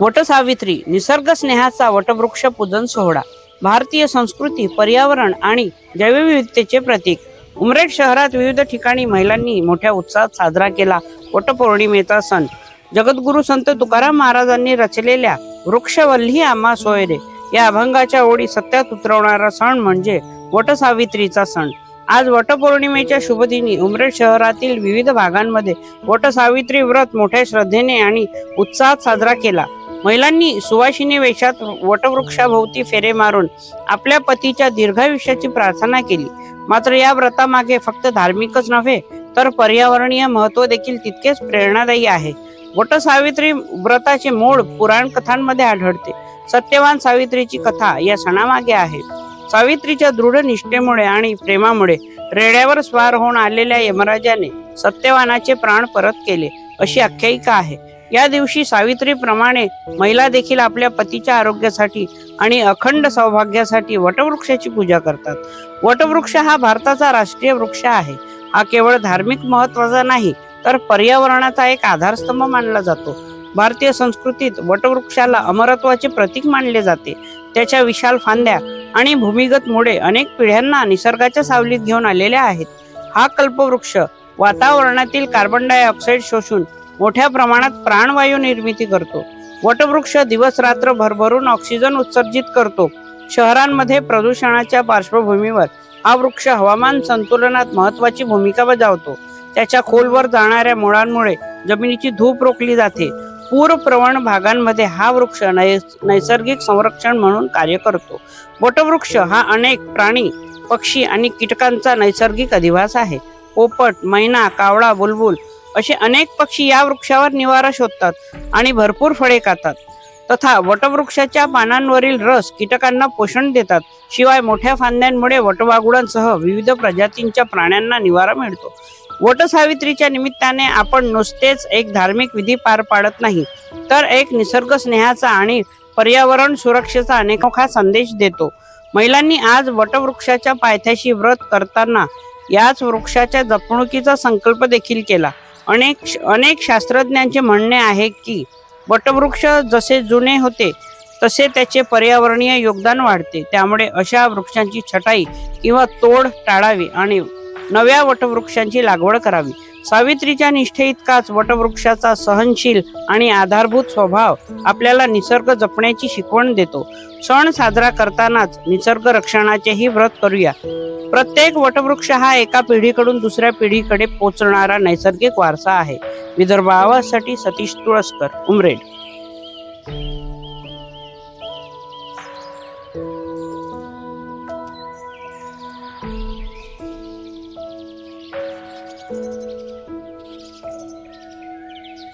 वटसावित्री निसर्ग स्नेहाचा वटवृक्ष पूजन सोहळा भारतीय संस्कृती पर्यावरण आणि जैवविविधतेचे प्रतीक. उमरेड शहरात विविध ठिकाणी महिलांनी मोठ्या उत्साहात साजरा केला वटपौर्णिमेचा सण. जगद्गुरु संत तुकाराम महाराजांनी रचलेल्या वृक्षवल्ली आम्हा सोयरे या अभंगाच्या ओळी सत्यात उतरवणारा सण म्हणजे वटसावित्रीचा सण. आज वटपौर्णिमेच्या शुभदिनी उमरेड शहरातील विविध भागांमध्ये वटसावित्री व्रत मोठ्या श्रद्धेने आणि उत्साहात साजरा केला. महिलांनी सुवासिनी वेशात वटवृक्षाभोवती फेरे मारून आपल्या पतीच्या दीर्घायुष्याची प्रार्थना केली. मात्र या व्रतामागे फक्त धार्मिकच नव्हे तर पर्यावरणीय महत्त्व देखील तितकेच प्रेरणादायी आहे. वटसावित्री व्रताचे मूळ पुराण कथांमध्ये आढळते. सत्यवान सावित्रीची कथा या सणामागे आहे. सावित्रीच्या दृढ निष्ठेमुळे आणि प्रेमामुळे रेड्यावर स्वार होऊन आलेल्या यमराजाने सत्यवानाचे प्राण परत केले अशी आख्यायिका आहे. या दिवशी सावित्रीप्रमाणे महिला देखील आपल्या पतीच्या आरोग्यासाठी आणि अखंड सौभाग्यासाठी वटवृक्षाची पूजा करतात. वटवृक्ष हा भारताचा राष्ट्रीय वृक्ष आहे. हा केवळ धार्मिक महत्त्वाचा नाही तर पर्यावरणाचा एक आधारस्तंभ मानला जातो. भारतीय संस्कृतीत वटवृक्षाला अमरत्वाचे प्रतीक मानले जाते. त्याच्या विशाल फांद्या आणि भूमिगत मुळे अनेक पिढ्यांना निसर्गाच्या सावलीत घेऊन आलेल्या आहेत. हा कल्पवृक्ष वातावरणातील कार्बन डायऑक्साईड शोषून मोठ्या प्रमाणात प्राणवायू निर्मिती करतो. वटवृक्ष दिवस रात्र भरभरून ऑक्सिजन उत्सर्जित करतो. शहरांमध्ये प्रदूषणाच्या पार्श्वभूमीवर हा वृक्ष हवामान संतुलनात महत्वाची भूमिका बजावतो. त्याच्या खोलवर जाणाऱ्या मुळांमुळे जमिनीची धूप रोखली जाते. पूर प्रवण भागांमध्ये हा वृक्ष नैस- नैसर्गिक संरक्षण म्हणून कार्य करतो. वटवृक्ष हा अनेक प्राणी पक्षी आणि कीटकांचा नैसर्गिक अधिवास आहे. पोपट मैना कावळा बुलबुल असे अनेक पक्षी या वृक्षावर निवारा शोधतात आणि भरपूर फळे खातात. तथा वटवृक्षाच्या पानांवरील रस कीटकांना पोषण देतात. शिवाय मोठ्या फांद्यांमुळे वटवागुळांसह विविध प्रजातींच्या प्राण्यांना निवारा मिळतो. वटसावित्रीच्या निमित्ताने आपण नुसतेच एक धार्मिक विधी पार पाडत नाही तर एक निसर्ग स्नेहाचा आणि पर्यावरण सुरक्षेचा अनेकोखा संदेश देतो. महिलांनी आज वटवृक्षाच्या पायथ्याशी व्रत करताना याच वृक्षाच्या जपणुकीचा संकल्प देखील केला. अनेक अनेक शास्त्रज्ञांचे म्हणणे आहे की वटवृक्ष जसे जुने होते तसे त्याचे पर्यावरणीय योगदान वाढते. त्यामुळे अशा वृक्षांची छटाई किंवा तोड टाळावी आणि नव्या वटवृक्षांची लागवड करावी. सावित्रीच्या निष्ठे इतकाच वटवृक्षाचा सहनशील आणि आधारभूत स्वभाव आपल्याला निसर्ग जपण्याची शिकवण देतो. सण साजरा करतानाच निसर्ग रक्षणाचेही व्रत करूया. प्रत्येक वटवृक्ष हा एका पिढीकडून दुसऱ्या पिढीकडे पोचणारा नैसर्गिक वारसा आहे. विदर्भ आवाजसाठी सतीश तुळसकर उमरेड.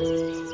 Música